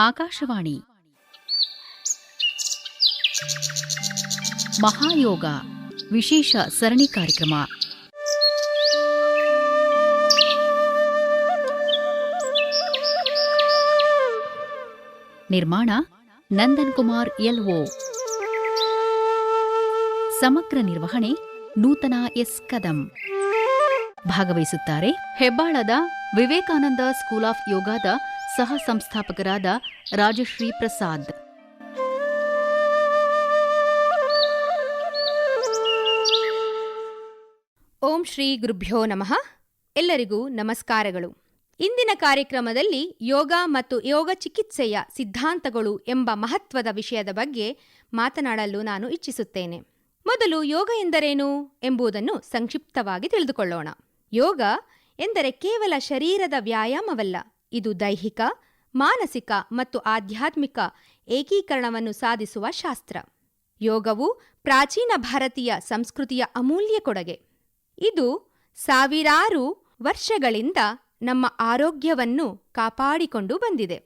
ಆಕಾಶವಾಣಿ. ಮಹಾಯೋಗ ವಿಶೇಷ ಸರಣಿ ಕಾರ್ಯಕ್ರಮ. ನಿರ್ಮಾಣ ನಂದನ್ ಕುಮಾರ್ ಎಲ್ಒ. ಸಮಗ್ರ ನಿರ್ವಹಣೆ ನೂತನ ಎಸ್ ಕದಂ. ಭಾಗವಹಿಸುತ್ತಾರೆ ಹೆಬ್ಬಾಳದ ವಿವೇಕಾನಂದ ಸ್ಕೂಲ್ ಆಫ್ ಯೋಗದ ಸಹ ಸಂಸ್ಥಾಪಕರಾದ ರಾಜಶ್ರೀ ಪ್ರಸಾದ್. ಓಂ ಶ್ರೀ ಗುರುಭ್ಯೋ ನಮಃ. ಎಲ್ಲರಿಗೂ ನಮಸ್ಕಾರಗಳು. ಇಂದಿನ ಕಾರ್ಯಕ್ರಮದಲ್ಲಿ ಯೋಗ ಮತ್ತು ಯೋಗ ಚಿಕಿತ್ಸೆಯ ಸಿದ್ಧಾಂತಗಳು ಎಂಬ ಮಹತ್ವದ ವಿಷಯದ ಬಗ್ಗೆ ಮಾತನಾಡಲು ನಾನು ಇಚ್ಛಿಸುತ್ತೇನೆ. ಮೊದಲು ಯೋಗ ಎಂದರೇನು ಎಂಬುದನ್ನು ಸಂಕ್ಷಿಪ್ತವಾಗಿ ತಿಳಿದುಕೊಳ್ಳೋಣ. ಯೋಗ ಎಂದರೆ ಕೇವಲ ಶರೀರದ ವ್ಯಾಯಾಮವಲ್ಲ ಇದು ದೈಹಿಕ, ಮಾನಸಿಕ ಮತ್ತು ಆಧ್ಯಾತ್ಮಿಕ ಏಕೀಕರಣವನ್ನು ಸಾಧಿಸುವ ಶಾಸ್ತ್ರ. ಯೋಗವು ಪ್ರಾಚೀನ ಭಾರತೀಯ ಸಂಸ್ಕೃತಿಯ ಅಮೂಲ್ಯ ಕೊಡುಗೆ. ಇದು ಸಾವಿರಾರು ವರ್ಷಗಳಿಂದ ನಮ್ಮ ಆರೋಗ್ಯವನ್ನು ಕಾಪಾಡಿಕೊಂಡು ಬಂದಿದೆ.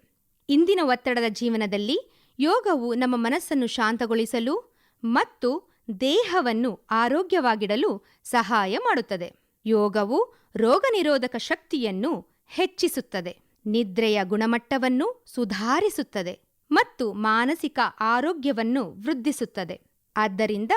ಇಂದಿನ ಒತ್ತಡದ ಜೀವನದಲ್ಲಿ ಯೋಗವು ನಮ್ಮ ಮನಸ್ಸನ್ನು ಶಾಂತಗೊಳಿಸಲು ಮತ್ತು ದೇಹವನ್ನು ಆರೋಗ್ಯವಾಗಿಡಲು ಸಹಾಯ ಮಾಡುತ್ತದೆ. ಯೋಗವು ರೋಗನಿರೋಧಕ ಶಕ್ತಿಯನ್ನು ಹೆಚ್ಚಿಸುತ್ತದೆ. ನಿದ್ರೆಯ ಗುಣಮಟ್ಟವನ್ನು ಸುಧಾರಿಸುತ್ತದೆ ಮತ್ತು ಮಾನಸಿಕ ಆರೋಗ್ಯವನ್ನು ವೃದ್ಧಿಸುತ್ತದೆ. ಆದ್ದರಿಂದ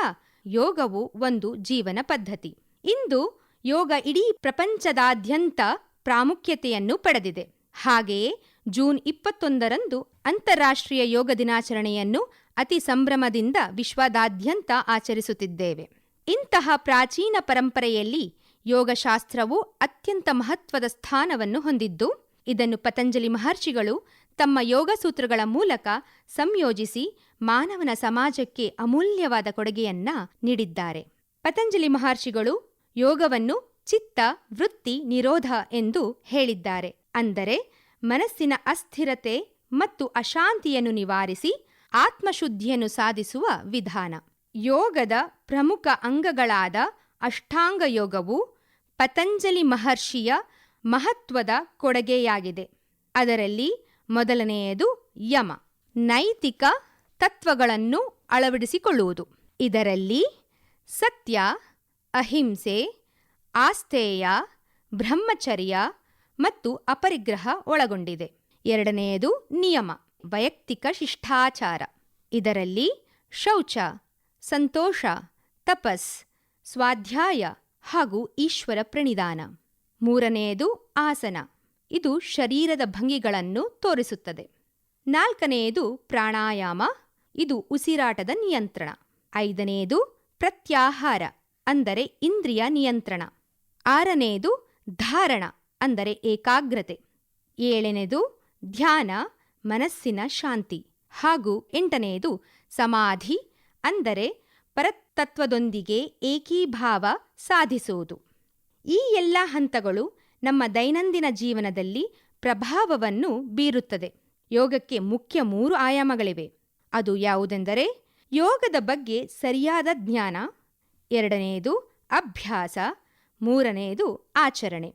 ಯೋಗವು ಒಂದು ಜೀವನ ಪದ್ಧತಿ. ಇಂದು ಯೋಗ ಇಡೀ ಪ್ರಪಂಚದಾದ್ಯಂತ ಪ್ರಾಮುಖ್ಯತೆಯನ್ನು ಪಡೆದಿದೆ. ಹಾಗೆಯೇ ಜೂನ್ ಇಪ್ಪತ್ತೊಂದರಂದು ಅಂತಾರಾಷ್ಟ್ರೀಯ ಯೋಗ ದಿನಾಚರಣೆಯನ್ನು ಅತಿ ಸಂಭ್ರಮದಿಂದ ವಿಶ್ವದಾದ್ಯಂತ ಆಚರಿಸುತ್ತಿದ್ದೇವೆ. ಇಂತಹ ಪ್ರಾಚೀನ ಪರಂಪರೆಯಲ್ಲಿ ಯೋಗಶಾಸ್ತ್ರವು ಅತ್ಯಂತ ಮಹತ್ವದ ಸ್ಥಾನವನ್ನು ಹೊಂದಿದ್ದು ಇದನ್ನು ಪತಂಜಲಿ ಮಹರ್ಷಿಗಳು ತಮ್ಮ ಯೋಗ ಸೂತ್ರಗಳ ಮೂಲಕ ಸಂಯೋಜಿಸಿ ಮಾನವನ ಸಮಾಜಕ್ಕೆ ಅಮೂಲ್ಯವಾದ ಕೊಡುಗೆಯನ್ನ ನೀಡಿದ್ದಾರೆ. ಪತಂಜಲಿ ಮಹರ್ಷಿಗಳು ಯೋಗವನ್ನು ಚಿತ್ತ, ವೃತ್ತಿ, ನಿರೋಧ ಎಂದು ಹೇಳಿದ್ದಾರೆ. ಅಂದರೆ ಮನಸ್ಸಿನ ಅಸ್ಥಿರತೆ ಮತ್ತು ಅಶಾಂತಿಯನ್ನು ನಿವಾರಿಸಿ ಆತ್ಮಶುದ್ಧಿಯನ್ನು ಸಾಧಿಸುವ ವಿಧಾನ. ಯೋಗದ ಪ್ರಮುಖ ಅಂಗಗಳಾದ ಅಷ್ಟಾಂಗ ಯೋಗವು ಪತಂಜಲಿ ಮಹರ್ಷಿಯ ಮಹತ್ವದ ಕೊಡುಗೆಯಾಗಿದೆ. ಅದರಲ್ಲಿ ಮೊದಲನೆಯದು ಯಮ, ನೈತಿಕ ತತ್ವಗಳನ್ನು ಅಳವಡಿಸಿಕೊಳ್ಳುವುದು. ಇದರಲ್ಲಿ ಸತ್ಯ, ಅಹಿಂಸೆ, ಆಸ್ಥೇಯ, ಬ್ರಹ್ಮಚರ್ಯ ಮತ್ತು ಅಪರಿಗ್ರಹ ಒಳಗೊಂಡಿದೆ. ಎರಡನೆಯದು ನಿಯಮ, ವೈಯಕ್ತಿಕ ಶಿಷ್ಟಾಚಾರ. ಇದರಲ್ಲಿ ಶೌಚ, ಸಂತೋಷ, ತಪಸ್, ಸ್ವಾಧ್ಯಾಯ ಹಾಗೂ ಈಶ್ವರ ಪ್ರಣಿಧಾನ ಮೂರನೆಯದು ಆಸನ. ಇದು ಶರೀರದ ಭಂಗಿಗಳನ್ನು ತೋರಿಸುತ್ತದೆ. ನಾಲ್ಕನೆಯದು ಪ್ರಾಣಾಯಾಮ. ಇದು ಉಸಿರಾಟದ ನಿಯಂತ್ರಣ. ಐದನೆಯದು ಪ್ರತ್ಯಾಹಾರ, ಅಂದರೆ ಇಂದ್ರಿಯ ನಿಯಂತ್ರಣ. ಆರನೆಯದು ಧಾರಣ, ಅಂದರೆ ಏಕಾಗ್ರತೆ. ಏಳನೆಯದು ಧ್ಯಾನ, ಮನಸ್ಸಿನ ಶಾಂತಿ. ಹಾಗೂ ಎಂಟನೆಯದು ಸಮಾಧಿ, ಅಂದರೆ ಪರತತ್ವದೊಂದಿಗೆ ಏಕೀಭಾವ ಸಾಧಿಸುವುದು. ಈ ಎಲ್ಲ ಹಂತಗಳು ನಮ್ಮ ದೈನಂದಿನ ಜೀವನದಲ್ಲಿ ಪ್ರಭಾವವನ್ನು ಬೀರುತ್ತದೆ. ಯೋಗಕ್ಕೆ ಮುಖ್ಯ ಮೂರು ಆಯಾಮಗಳಿವೆ. ಅದು ಯಾವುದೆಂದರೆ ಯೋಗದ ಬಗ್ಗೆ ಸರಿಯಾದ ಜ್ಞಾನ ಎರಡನೆಯದು ಅಭ್ಯಾಸ ಮೂರನೆಯದು ಆಚರಣೆ.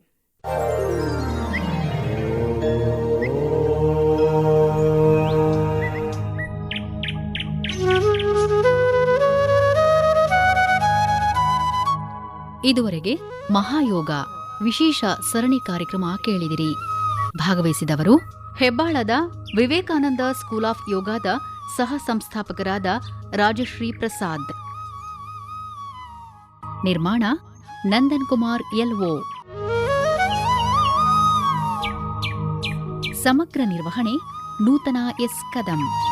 ಇದುವರೆಗೆ ಮಹಾಯೋಗ, ವಿಶೇಷ ಸರಣಿ ಕಾರ್ಯಕ್ರಮ ಕೇಳಿದಿರಿ. ಭಾಗವಹಿಸಿದವರು ಹೆಬ್ಬಾಳದ ವಿವೇಕಾನಂದ ಸ್ಕೂಲ್ ಆಫ್ ಯೋಗದ ಸಹ ಸಂಸ್ಥಾಪಕರಾದ ರಾಜಶ್ರೀ ಪ್ರಸಾದ್. ನಿರ್ಮಾಣ ನಂದನ್ ಕುಮಾರ್ ಎಲ್ಒ. ಸಮಗ್ರ ನಿರ್ವಹಣೆ ನೂತನ ಎಸ್ ಕದಂ.